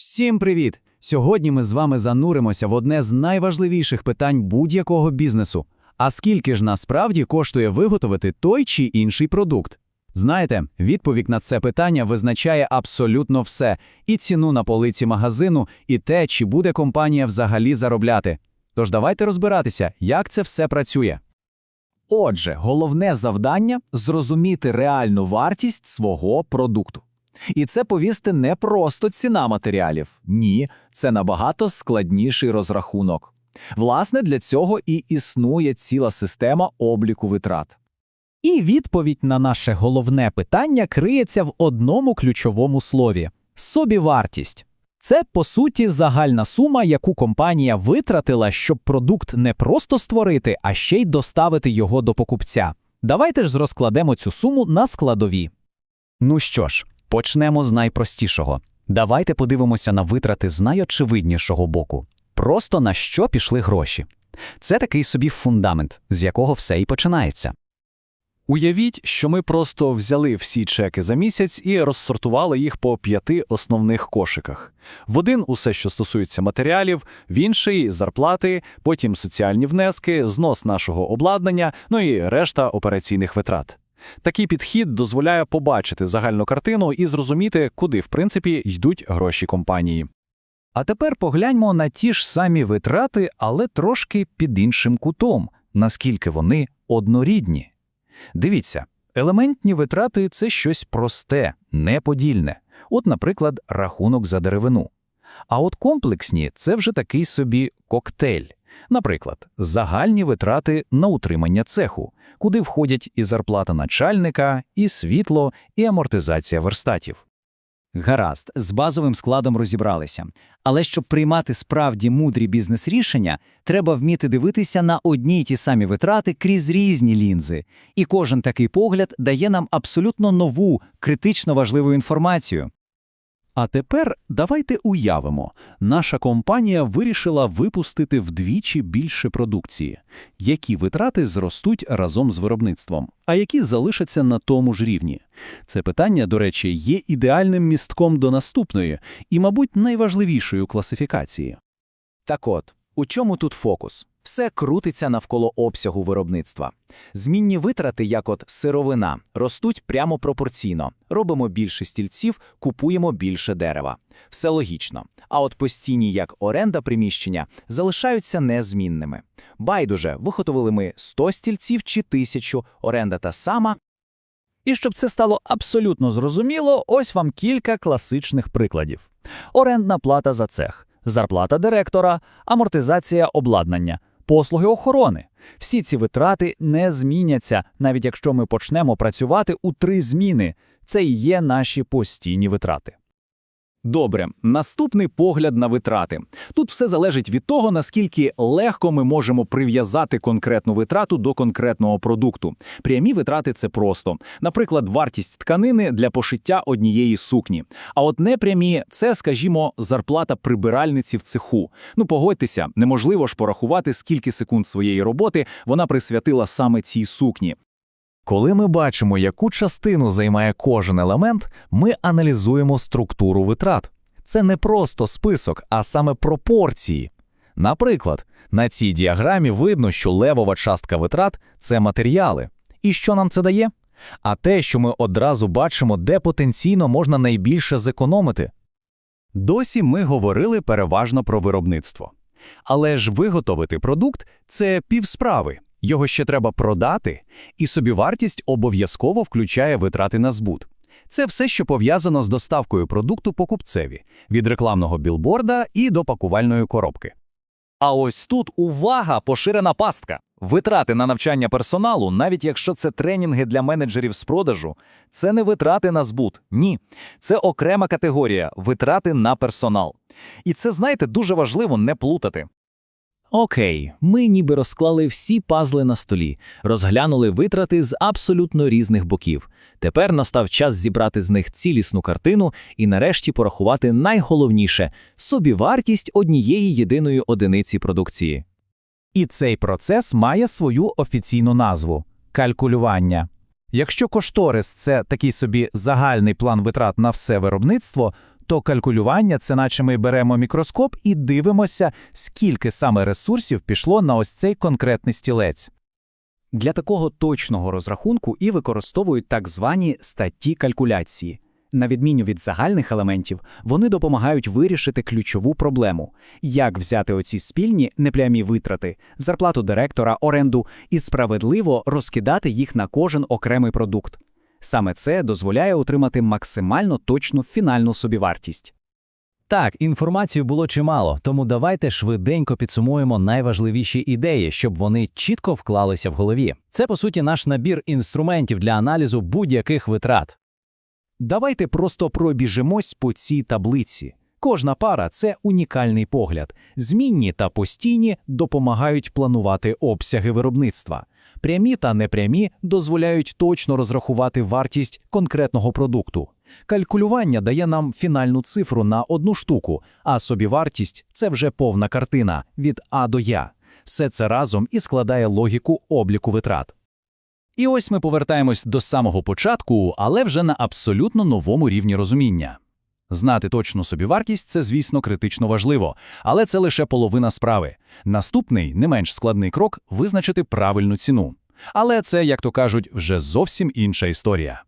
Всім привіт! Сьогодні ми з вами зануримося в одне з найважливіших питань будь-якого бізнесу. А скільки ж насправді коштує виготовити той чи інший продукт? Знаєте, відповідь на це питання визначає абсолютно все: і ціну на полиці магазину, і те, чи буде компанія взагалі заробляти. Тож давайте розбиратися, як це все працює. Отже, головне завдання зрозуміти реальну вартість свого продукту. І це повісти не просто ціна матеріалів. Ні, це набагато складніший розрахунок. Власне, для цього і існує ціла система обліку витрат. І відповідь на наше головне питання криється в одному ключовому слові собівартість. Це, по суті, загальна сума, яку компанія витратила, щоб продукт не просто створити, а ще й доставити його до покупця. Давайте ж розкладемо цю суму на складові. Ну що ж, почнемо з найпростішого. Давайте подивимося на витрати з найочевиднішого боку. Просто на що пішли гроші. Це такий собі фундамент, з якого все і починається. Уявіть, що ми просто взяли всі чеки за місяць і розсортували їх по п'яти основних кошиках. В один усе, що стосується матеріалів, в інший зарплати, потім соціальні внески, знос нашого обладнання, ну і решта операційних витрат. Такий підхід дозволяє побачити загальну картину і зрозуміти, куди в принципі йдуть гроші компанії. А тепер погляньмо на ті ж самі витрати, але трошки під іншим кутом, наскільки вони однорідні. Дивіться, елементні витрати це щось просте, неподільне. От, наприклад, рахунок за деревину. А от комплексні це вже такий собі коктейль. Наприклад, загальні витрати на утримання цеху, куди входять і зарплата начальника, і світло, і амортизація верстатів. Гаразд, з базовим складом розібралися. Але щоб приймати справді мудрі бізнес-рішення, треба вміти дивитися на одні й ті самі витрати крізь різні лінзи. І кожен такий погляд дає нам абсолютно нову, критично важливу інформацію. А тепер давайте уявимо, наша компанія вирішила випустити вдвічі більше продукції. Які витрати зростуть разом з виробництвом, а які залишаться на тому ж рівні? Це питання, до речі, є ідеальним містком до наступної і, мабуть, найважливішої класифікації. Так от, у чому тут фокус? Все крутиться навколо обсягу виробництва. Змінні витрати, як от сировина, ростуть прямо пропорційно. Робимо більше стільців, купуємо більше дерева. Все логічно. А от постійні, як оренда приміщення, залишаються незмінними. Байдуже, виготовили ми 100 стільців чи 1000, оренда та сама, І щоб це стало абсолютно зрозуміло, ось вам кілька класичних прикладів: орендна плата за цех, зарплата директора, амортизація обладнання, послуги охорони. Всі ці витрати не зміняться, навіть якщо ми почнемо працювати у три зміни. Це і є наші постійні витрати. Добре, наступний погляд на витрати. Тут все залежить від того, наскільки легко ми можемо прив'язати конкретну витрату до конкретного продукту. Прямі витрати це просто. Наприклад, вартість тканини для пошиття однієї сукні. А от непрямі це, скажімо, зарплата прибиральниці в цеху. Ну погодьтеся, неможливо ж порахувати, скільки секунд своєї роботи вона присвятила саме цій сукні. Коли ми бачимо, яку частину займає кожен елемент, ми аналізуємо структуру витрат. Це не просто список, а саме пропорції. Наприклад, на цій діаграмі видно, що левова частка витрат це матеріали. І що нам це дає? А те, що ми одразу бачимо, де потенційно можна найбільше зекономити. Досі ми говорили переважно про виробництво. Але ж виготовити продукт це півсправи. Його ще треба продати, і собівартість обов'язково включає витрати на збут. Це все, що пов'язано з доставкою продукту покупцеві від рекламного білборда і до пакувальної коробки. А ось тут увага, поширена пастка. Витрати на навчання персоналу, навіть якщо це тренінги для менеджерів з продажу, це не витрати на збут. Ні, це окрема категорія витрати на персонал. І це, знаєте, дуже важливо не плутати. Окей, ми ніби розклали всі пазли на столі, розглянули витрати з абсолютно різних боків. Тепер настав час зібрати з них цілісну картину і нарешті порахувати найголовніше собівартість однієї єдиної одиниці продукції. І цей процес має свою офіційну назву калькулювання. Якщо кошторис це такий собі загальний план витрат на все виробництво, Тобто калькулювання це наче ми беремо мікроскоп і дивимося, скільки саме ресурсів пішло на ось цей конкретний стілець. Для такого точного розрахунку і використовують так звані статті калькуляції. На відміну від загальних елементів, вони допомагають вирішити ключову проблему – як взяти оці спільні непрямі витрати, зарплату директора, оренду і справедливо розкидати їх на кожен окремий продукт. Саме це дозволяє отримати максимально точну фінальну собівартість. Так, інформацію було чимало, тому давайте швиденько підсумуємо найважливіші ідеї, щоб вони чітко вклалися в голові. Це, по суті, наш набір інструментів для аналізу будь-яких витрат. Давайте просто пробіжимось по цій таблиці. Кожна пара це унікальний погляд. Змінні та постійні допомагають планувати обсяги виробництва. Прямі та непрямі дозволяють точно розрахувати вартість конкретного продукту. Калькулювання дає нам фінальну цифру на одну штуку, а собівартість це вже повна картина від А до Я. Все це разом і складає логіку обліку витрат. І ось ми повертаємось до самого початку, але вже на абсолютно новому рівні розуміння. Знати точну собівартість – це, звісно, критично важливо, але це лише половина справи. Наступний, не менш складний крок – визначити правильну ціну. Але це, як то кажуть, вже зовсім інша історія.